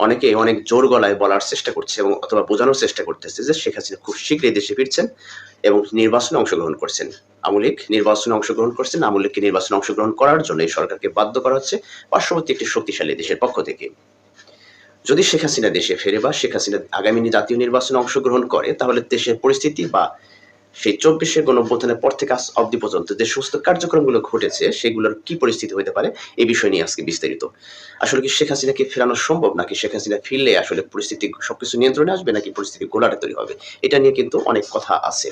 অনেকে অনেক জোর গলায় বলার চেষ্টা করছে এবং অথবা বোঝানোর চেষ্টা করতেছে যে শেখ হাসিনা খুব শীঘ্রই দেশে ফিরছেন এবং নির্বাচনে অংশগ্রহণ করছেন। আমলিক নির্বাচনে অংশগ্রহণ করছেন আমলিককে নির্বাচনে অংশগ্রহণ করার জন্য এই সরকারকে বাধ্য করা হচ্ছে পার্শ্ববর্তী একটি শক্তিশালী দেশের পক্ষ থেকে। যদি শেখ হাসিনা দেশে ফেরে বা শেখ হাসিনা আগামী জাতীয় নির্বাচনে অংশগ্রহণ করে, তাহলে দেশের পরিস্থিতি বা সেই চব্বিশের গণঅভ্যুত্থানের পর থেকে আজ অবধি পর্যন্ত যে সমস্ত কার্যক্রমগুলো ঘটেছে, সেগুলোর কি পরিস্থিতি হতে পারে, এই বিষয় নিয়ে আজকে বিস্তারিত। আসলে কি শেখ হাসিনাকে ফেরানো সম্ভব, নাকি শেখ হাসিনা ফিরলে আসলে পরিস্থিতি সবকিছু নিয়ন্ত্রণে আসবে, নাকি পরিস্থিতি গোলাটে তৈরি হবে? এটা নিয়ে কিন্তু অনেক কথা আছে।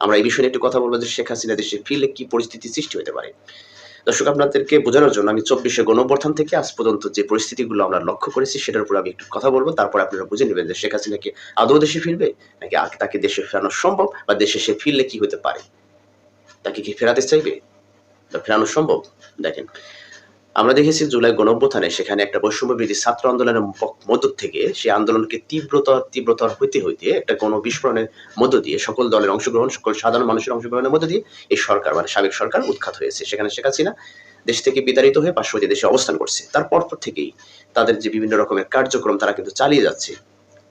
আমরা এই বিষয়ে একটু কথা বলব যে শেখ হাসিনা দেশে ফিরলে কি পরিস্থিতি সৃষ্টি হতে পারে। দর্শক, আপনাদেরকে বোঝানোর জন্য আমি চব্বিশে গণবর্ধন থেকে আজ পর্যন্ত যে পরিস্থিতিগুলো আমরা লক্ষ্য করেছি, সেটার উপর আমি একটু কথা বলব। তারপর আপনারা বুঝে নেবেন যে শেখ হাসিনা কি আদৌ দেশে ফিরবে, নাকি তাকে দেশে ফেরানো সম্ভব, বা দেশে সে ফিরলে কি হতে পারে? তাকে কি ফেরাতে চাইবে? ফেরানো সম্ভব? দেখেন আমরা দেখেছি জুলাই গণঅভ্যুত্থানে সেখানে একটা বৈষম্যবিধি ছাত্র আন্দোলনের মধ্য থেকে সেই আন্দোলনকে তীব্রতর তীব্রতর হইতে হইতে একটা গণ বিস্ফোরণের মধ্য দিয়ে সকল দলের অংশগ্রহণ, সকল সাধারণ মানুষের অংশগ্রহণের মধ্য দিয়ে এই সরকার মানে সাবেক সরকার উৎখাত হয়েছে। সেখানে শেখ হাসিনা দেশ থেকে বিতাড়িত হয়ে পার্শ্ববর্তী দেশে অবস্থান করছে। তারপর থেকেই তাদের যে বিভিন্ন রকমের কার্যক্রম তারা কিন্তু চালিয়ে যাচ্ছে।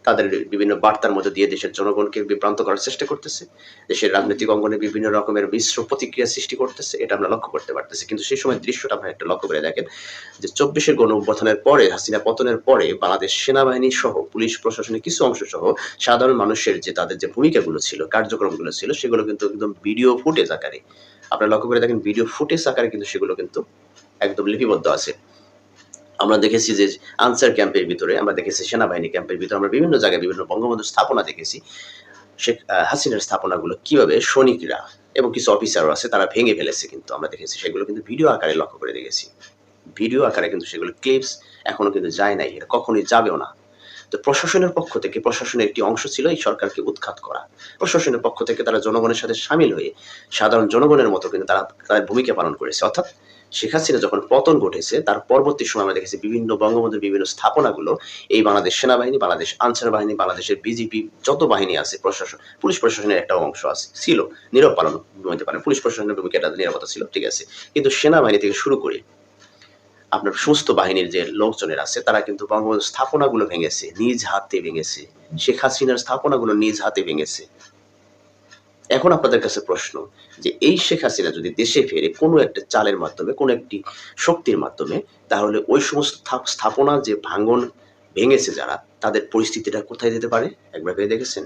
তাদের বিভিন্ন বার্তার মধ্যে দিয়ে দেশের জনগণকে বিভ্রান্ত করার চেষ্টা করতেছে। দেশের রাজনৈতিক অঙ্গনে বিভিন্ন রকমের মিশ্র প্রতিক্রিয়া সৃষ্টি করতেছে, এটা আমরা লক্ষ্য করতে পারতেছি। কিন্তু সেই সময় দৃশ্যটা আপনারা একটা লক্ষ্য করে দেখেন যে চব্বিশের গণ অভ্যুত্থানের পরে, হাসিনা পতনের পরে বাংলাদেশ সেনাবাহিনী সহ পুলিশ প্রশাসনের কিছু অংশ সহ সাধারণ মানুষের যে তাদের যে ভূমিকাগুলো ছিল, কার্যক্রমগুলো ছিল, সেগুলো কিন্তু একদম ভিডিও ফুটেজ আকারে। আপনারা লক্ষ্য করে দেখেন, ভিডিও ফুটেজ আকারে কিন্তু সেগুলো কিন্তু একদম লিপিবদ্ধ আছে। আমরা দেখেছি যে আনসার ক্যাম্পের ভিতরে, আমরা দেখেছি সেনাবাহিনী ক্যাম্পের ভিতরে, আমরা বিভিন্ন জায়গায় বিভিন্ন বঙ্গবন্ধু স্থাপনা দেখেছি। শেখ হাসিনার স্থাপনাগুলো কীভাবে সৈনিকরা এবং কিছু অফিসারও আছে, তারা ভেঙে ফেলেছে কিন্তু আমরা দেখেছি। সেগুলো কিন্তু ভিডিও আকারে লক্ষ্য করে দেখেছি। ভিডিও আকারে কিন্তু সেগুলো ক্লিপস এখনও কিন্তু যায় নাই এটা কখনোই যাবেও না। তো প্রশাসনের পক্ষ থেকে, প্রশাসনের একটি অংশ ছিল এই সরকারকে উৎখাত করা। প্রশাসনের পক্ষ থেকে তারা জনগণের সাথে সামিল হয়ে সাধারণ জনগণের মতো কিন্তু তারা তাদের ভূমিকা পালন করেছে। অর্থাৎ শেখ হাসিনা যখন পতন ঘটেছে, তার পরবর্তী সময় আমরা দেখেছি বিভিন্ন বঙ্গবন্ধুর বিভিন্ন স্থাপনাগুলো, এই বাংলাদেশ সেনাবাহিনী, বাংলাদেশ আনসার বাহিনী, বাংলাদেশের বিজেপি যত বাহিনী আছে, প্রশাসন, পুলিশ প্রশাসনের একটা অংশ আছে, ছিল, নীরব পালন বলতে পারেন, পুলিশ প্রশাসনের ভূমিকাটা নিরাপত্তা ছিল, ঠিক আছে। কিন্তু সেনাবাহিনী থেকে শুরু করে আপনার সমস্ত বাহিনীর যে লোকজনের আছে, তারা কিন্তু বঙ্গবন্ধু স্থাপনাগুলো ভেঙেছে, নিজ হাতে ভেঙেছে, শেখ হাসিনার স্থাপনাগুলো নিজ হাতে ভেঙেছে। এখন আপনাদের কাছে প্রশ্ন যে এই শেখ হাসিনা যদি দেশে ফেরে কোনো একটা চালের মাধ্যমে, কোনো একটি শক্তির মাধ্যমে, তাহলে ওই সমস্ত স্থাপনা যে ভাঙন ভেঙেছে যারা, তাদের পরিস্থিতিটা কোথায় যেতে পারে? একবার ভেবে দেখেছেন?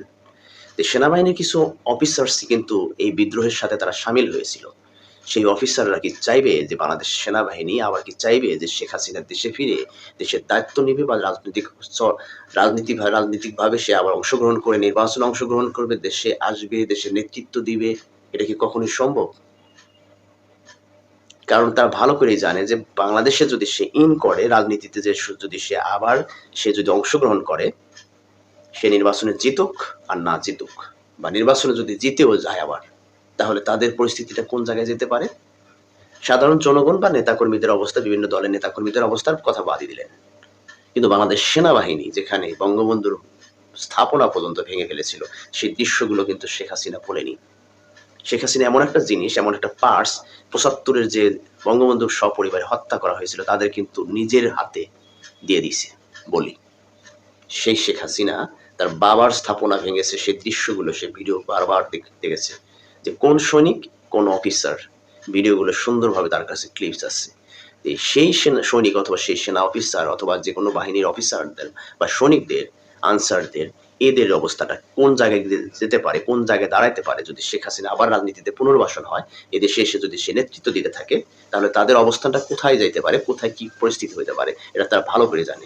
সেনাবাহিনীর কিছু অফিসার্স কিন্তু এই বিদ্রোহের সাথে তারা সামিল হয়েছিল। সেই অফিসাররা কি চাইবে যে বাংলাদেশ সেনাবাহিনী আবার কি চাইবে যে শেখ হাসিনা দেশে ফিরে, দেশের দায়িত্ব নেবে বা রাজনৈতিক রাজনীতি রাজনৈতিকভাবে সে আবার অংশগ্রহণ করে, নির্বাচনে অংশগ্রহণ করবে, দেশে আসবে, দেশের নেতৃত্ব দিবে, এটা কি কখনোই সম্ভব? কারণ তারা ভালো করেই জানে যে বাংলাদেশে যদি সে ইন করে, রাজনীতিতে যে যদি সে আবার সে যদি অংশগ্রহণ করে, সে নির্বাচনে জিতুক আর না জিতুক, বা নির্বাচনে যদি জিতেও যায় আবার। তাহলে তাদের পরিস্থিতিটা কোন জায়গায় যেতে পারে? সাধারণ জনগণ বা নেতাকর্মীদের অবস্থা, বিভিন্ন দলের নেতাকর্মীদের অবস্থার কথা বাদই দিলেন। কিন্তু বাংলাদেশ সেনাবাহিনী, যেখানে বঙ্গবন্ধুর স্থাপনা পর্যন্ত ভেঙে ফেলেছিল, সেই দৃশ্যগুলো কিন্তু শেখ হাসিনা ভোলেনি শেখ হাসিনা এমন একটা জিনিস, এমন একটা পার্স, পঁচাত্তরের যে বঙ্গবন্ধুর সপরিবারে হত্যা করা হয়েছিল, তাদের কিন্তু নিজের হাতে দিয়ে দিছে বলি। সেই শেখ হাসিনা তার বাবার স্থাপনা ভেঙেছে, সেই দৃশ্যগুলো সে ভিডিও বারবার দেখ- দেখেছে। যে কোন সৈনিক, কোন অফিসার। ভিডিওগুলো সুন্দরভাবে তার কাছে ক্লিপস এই সেই সেনা, সৈনিক অথবা সেই সেনা অফিসার অথবা যে কোনো বাহিনীর অফিসারদের বা সৈনিকদের আনসারদের, এদের অবস্থাটা কোন জায়গায় যেতে পারে, কোন জায়গায় দাঁড়াইতে পারে, যদি শেখ হাসিনা আবার রাজনীতিতে পুনর্বাসন হয় এদের শেষে যদি সে নেতৃত্ব দিতে থাকে, তাহলে তাদের অবস্থানটা কোথায় যাইতে পারে, কোথায় কি পরিস্থিতি হতে পারে, এটা তারা ভালো করে জানে।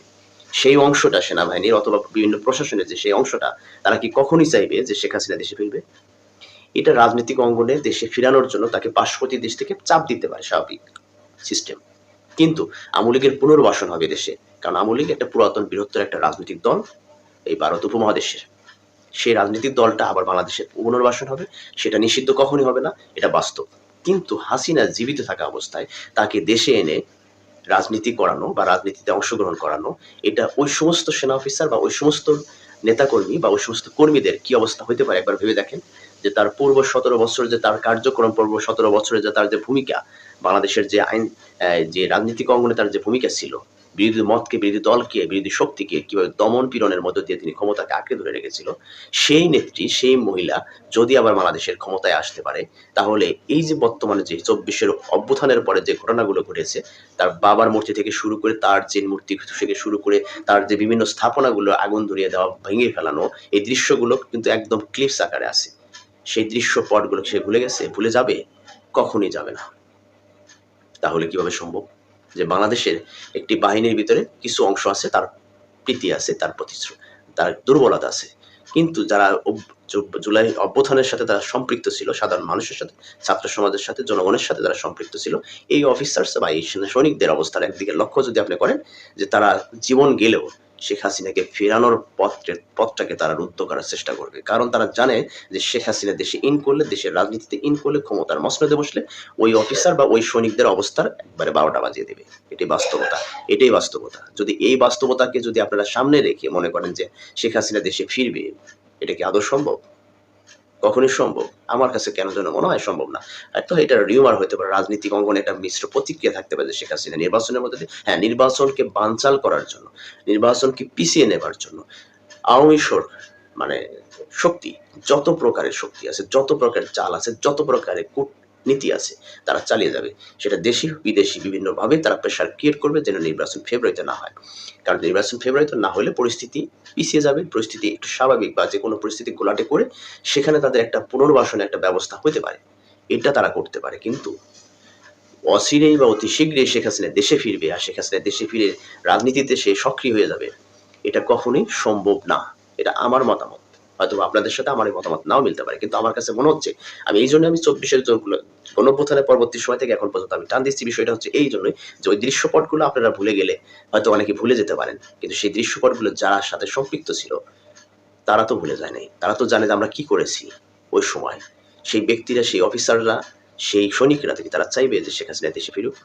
সেই অংশটা সেনাবাহিনীর অথবা বিভিন্ন প্রশাসনের যে সেই অংশটা, তারা কি কখনই চাইবে যে শেখ হাসিনা দেশে ফিরবে? এটা রাজনৈতিক অঙ্গনে দেশে ফিরানোর জন্য তাকে পার্শ্ববর্তী দেশ থেকে চাপ দিতে পারে স্বাভাবিক সিস্টেম কিন্তু আমলিগের পুনর্বাসন হবে দেশে, কারণ আমলিগ একটা পুরাতন বৃহত্তর একটা রাজনৈতিক দল এই ভারত উপমহাদেশের। সেই রাজনৈতিক দলটা আবার বাংলাদেশে পুনর্বাসন হবে, সেটা নিষিদ্ধ কখনই হবে না, এটা বাস্তব। কিন্তু হাসিনা জীবিত থাকা অবস্থায় তাকে দেশে এনে রাজনীতি করানো বা রাজনীতিতে অংশগ্রহণ করানো, এটা ওই সমস্ত সেনা অফিসার বা ওই সমস্ত নেতাকর্মী বা ওই সমস্ত কর্মীদের কি অবস্থা হতে পারে একবার ভেবে দেখেন? যে তার পূর্ব সতেরো বছর যে তার কার্যক্রম, পূর্ব সতেরো বছরের যে তার যে ভূমিকা, বাংলাদেশের যে আইন যে রাজনীতিক অঙ্গনে তার যে ভূমিকা ছিল, বিরোধী মতকে, বিরোধী দলকে, বিরোধী শক্তিকে, কীভাবে দমন পীড়নের মধ্য দিয়ে তিনি ক্ষমতাকে আঁকড়ে ধরে রেখেছিল, সেই নেত্রী, সেই মহিলা যদি আবার বাংলাদেশের ক্ষমতায় আসতে পারে, তাহলে এই যে বর্তমানে যে চব্বিশের অভ্যুত্থানের পরে যে ঘটনাগুলো ঘটেছে, তার বাবার মূর্তি থেকে শুরু করে তার যে মূর্তি থেকে শুরু করে তার যে বিভিন্ন স্থাপনাগুলো আগুন ধরিয়ে দেওয়া, ভেঙে ফেলানো, এই দৃশ্যগুলো কিন্তু একদম ক্লিপস আকারে আছে। সেই দৃশ্যপটগুলো সে ভুলে গেছে, ভুলে যাবে, কখনই যাবে না। তাহলে কীভাবে সম্ভব? যে বাংলাদেশের একটি বাহিনীর ভিতরে কিছু অংশ আছে, তার প্রীতি আছে, তার প্রতিশ্রু, তার দুর্বলতা আছে। কিন্তু যারা জুলাই অভ্যুত্থানের সাথে তারা সম্পৃক্ত ছিল, সাধারণ মানুষের সাথে, ছাত্র সমাজের সাথে, জনগণের সাথে তারা সম্পৃক্ত ছিল, এই অফিসার্স বা এই সেনা সৈনিকদের অবস্থার একদিকে লক্ষ্য যদি আপনি করেন, যে তারা জীবন গেলেও শেখ হাসিনাকে ফেরানোর পথে, পথটাকে তারা রুদ্ধ করার চেষ্টা করবে। কারণ তারা জানে যে শেখ হাসিনা দেশে ইন করলে, দেশের রাজনীতিতে ইন করলে ক্ষমতার মসনদে বসলে ওই অফিসার বা ওই সৈনিকদের অবস্থার একবারে বারোটা বাজিয়ে দেবে। এটি বাস্তবতা। এটাই বাস্তবতা। যদি এই বাস্তবতাকে যদি আপনারা সামনে রেখে মনে করেন যে শেখ হাসিনা দেশে ফিরবে, এটা কি আদৌ সম্ভব? কখনই সম্ভব? আমার কাছে কেন যেন মনে হয় সম্ভব না। তো এটা রিউমার হতে পারে, রাজনৈতিক অঙ্গনে একটা মিশ্র প্রতিক্রিয়া থাকতে পারে শেখ হাসিনা নির্বাচনের মধ্যে হ্যাঁ নির্বাচনকে বানচাল করার জন্য, নির্বাচনকে পিছিয়ে নেবার জন্য আওয়ামী সরকার মানে শক্তি, যত প্রকারের শক্তি আছে, যত প্রকারের চাল আছে, যত প্রকারের কূটনীতি আছে, তারা চালিয়ে যাবে। সেটা দেশি বিদেশি, বিভিন্নভাবে তারা প্রেশার ক্রিয়েট করবে যেন নির্বাচন ফেব্রুয়ারিতে না হয়। কারণ নির্বাচন ফেব্রুয়ারিতে না হলে পরিস্থিতি পিছিয়ে যাবে, পরিস্থিতি একটু স্বাভাবিক বা যে কোনো পরিস্থিতি গোলাটে করে সেখানে তাদের একটা পুনর্বাসনের একটা ব্যবস্থা হতে পারে। এটা তারা করতে পারে। কিন্তু অচিরেই বা অতি শীঘ্রই শেখ হাসিনা দেশে ফিরবে আর শেখ হাসিনা দেশে ফিরে রাজনীতিতে সে সক্রিয় হয়ে যাবে, এটা কখনোই সম্ভব না। এটা আমার মতামত। হয়তো আপনাদের সাথে আমার মতামত নাও মিলতে পারে। কিন্তু আমার কাছে মনে হচ্ছে, আমি এই জন্য আমি চব্বিশের জোরগুলো গণপ্রথানের পরবর্তী সময় থেকে এখন পর্যন্ত আমি টান দিচ্ছি। বিষয়টা হচ্ছে এই জন্যই যে ওই দৃশ্যপটগুলো আপনারা ভুলে গেলে হয়তো অনেকে ভুলে যেতে পারেন। কিন্তু সেই দৃশ্যপটগুলো যারা সাথে সম্পৃক্ত ছিল, তারা তো ভুলে যায় নাই। তারা তো জানে যে আমরা কি করেছি ওই সময়। সেই ব্যক্তিরা, সেই অফিসাররা, সেই সৈনিকরা থেকে তারা চাইবে যে শেখ হাসিনা দেশে ফিরুক।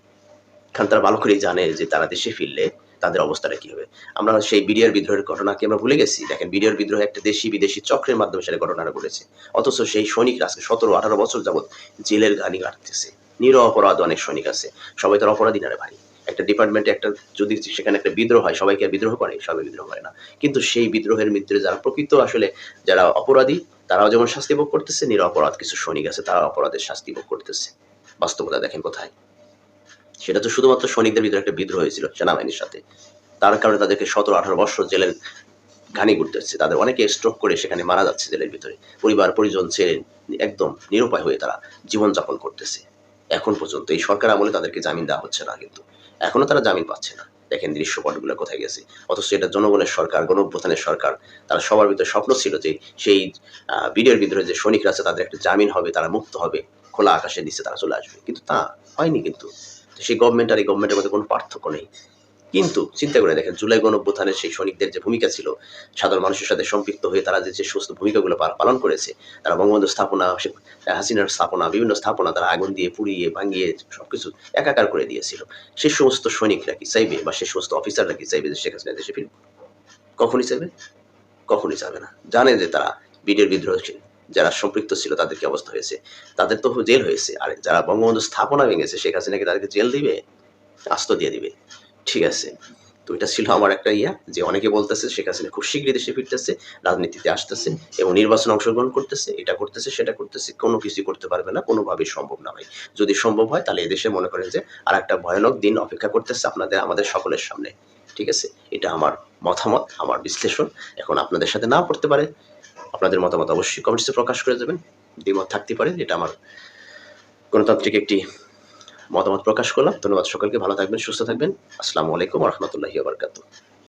কারণ তারা ভালো করেই জানে যে তারা দেশে ফিরলে তাদের অবস্থাটা কি হবে? আমরা সেই বিডিআর বিদ্রোহের ঘটনাকে আমরা ভুলে গেছি। দেখেন, বিডিআর বিদ্রোহ একটা দেশি বিদেশি চক্রের মাধ্যমে সেটা ঘটনাটা ঘটেছে। অথচ সেই সৈনিকরা আজকে সতেরো, আঠারো বছর যাবৎ জেলের গানি কাটতেছে। নির অপরাধ অনেক সৈনিক আছে। সবাই তার অপরাধী না রে ভাই। একটা ডিপার্টমেন্টে একটা যদি সেখানে একটা বিদ্রোহ হয়, সবাইকে আর বিদ্রোহ করে? সবাই বিদ্রোহ করে না। কিন্তু সেই বিদ্রোহের মৃত্যুরে যারা প্রকৃত আসলে যারা অপরাধী, তারাও যেমন শাস্তি ভোগ করতেছে নির অপরাধ কিছু সৈনিক আছে তারা অপরাধের শাস্তি ভোগ করতেছে। বাস্তবতা দেখেন কোথায়? সেটা তো শুধুমাত্র সৈনিকদের ভিতরে একটা বিদ্রোহ হয়েছিল সেনাবাহিনীর সাথে। তার কারণে তাদেরকে সতেরো আঠারো বছর জেলের ঘানি ঘুরতে হচ্ছে। তাদের অনেকে স্ট্রোক করে সেখানে মারা যাচ্ছে জেলের ভিতরে। পরিবার, পরিজন ছেড়ে একদম নিরুপায় হয়ে তারা জীবনযাপন করতেছে। এখন পর্যন্ত এই সরকার আমলে তাদেরকে জামিন দেওয়া হচ্ছে না কিন্তু। এখনও তারা জামিন পাচ্ছে না। দেখেন দৃশ্যপটগুলো কোথায় গেছে। অথচ এটা জনগণের সরকার, গণঅভ্যুত্থানের সরকার। তারা সবার ভিতরে স্বপ্ন ছিল যে সেই বিডিওর ভিতরে যে সৈনিকরা আছে তাদের একটা জামিন হবে, তারা মুক্ত হবে। খোলা আকাশের নিচে তারা চলে আসবে। কিন্তু তা হয়নি কিন্তু। সেই গভর্নমেন্ট আর এই গভর্নমেন্টের মধ্যে কোনো পার্থক্য নেই। কিন্তু চিন্তা করে দেখেন, জুলাই গণঅভ্যুত্থানের সেই সৈনিকদের যে ভূমিকা ছিল, সাধারণ মানুষের সাথে সম্পৃক্ত হয়ে তারা যে যে সমস্ত ভূমিকাগুলো পালন করেছে, তারা বঙ্গবন্ধু স্থাপনা হাসিনার স্থাপনা, বিভিন্ন স্থাপনা তারা আগুন দিয়ে পুড়িয়ে, ভাঙিয়ে সবকিছু একাকার করে দিয়েছিল। সেই সমস্ত সৈনিকরা কি চাইবে বা সেই সমস্ত অফিসাররা কি চাইবে যে শেখ হাসিনা দেশে ফিরবে কখনই চাইবে? কখনই চাইবে না। জানে যে তারা বিডের বিদ্রোহ যারা সম্পৃক্ত ছিল তাদের কি অবস্থা হয়েছে? তাদের তো জেল হয়েছে। আর যারা বঙ্গবন্ধু স্থাপনা ভেঙেছে, শেখ হাসিনাকে তাদেরকে জেল দিবে? আস্ত দিয়ে দিবে। ঠিক আছে। তো এটা ছিল আমার একটা ইয়া, যে অনেকে বলতেছে শেখ হাসিনা খুব শীঘ্রই দেশে ফিরতেছে, রাজনীতিতে আসতেছে এবং নির্বাচন অংশগ্রহণ করতেছে, এটা করতেছে, সেটা করতেছে, কোনো কিছু করতে পারবে না, কোনোভাবেই সম্ভব না ভাই। যদি সম্ভব হয়, তাহলে এদেশে মনে করেন যে আর একটা ভয়ানক দিন অপেক্ষা করতেছে আপনাদের, আমাদের সকলের সামনে। ঠিক আছে? এটা আমার মতামত, আমার বিশ্লেষণ। এখন আপনাদের সাথে না পড়তে পারে আপনাদের মতামত অবশ্যই কমেন্টসে প্রকাশ করে দেবেন। দ্বিমত থাকতে পারে, এটা আমার গণতান্ত্রিক একটি মতামত প্রকাশ করলাম। ধন্যবাদ সকলকে, ভালো থাকবেন, সুস্থ থাকবেন। আসসালামু আলাইকুম রহমতুল্লাহি বারকাতু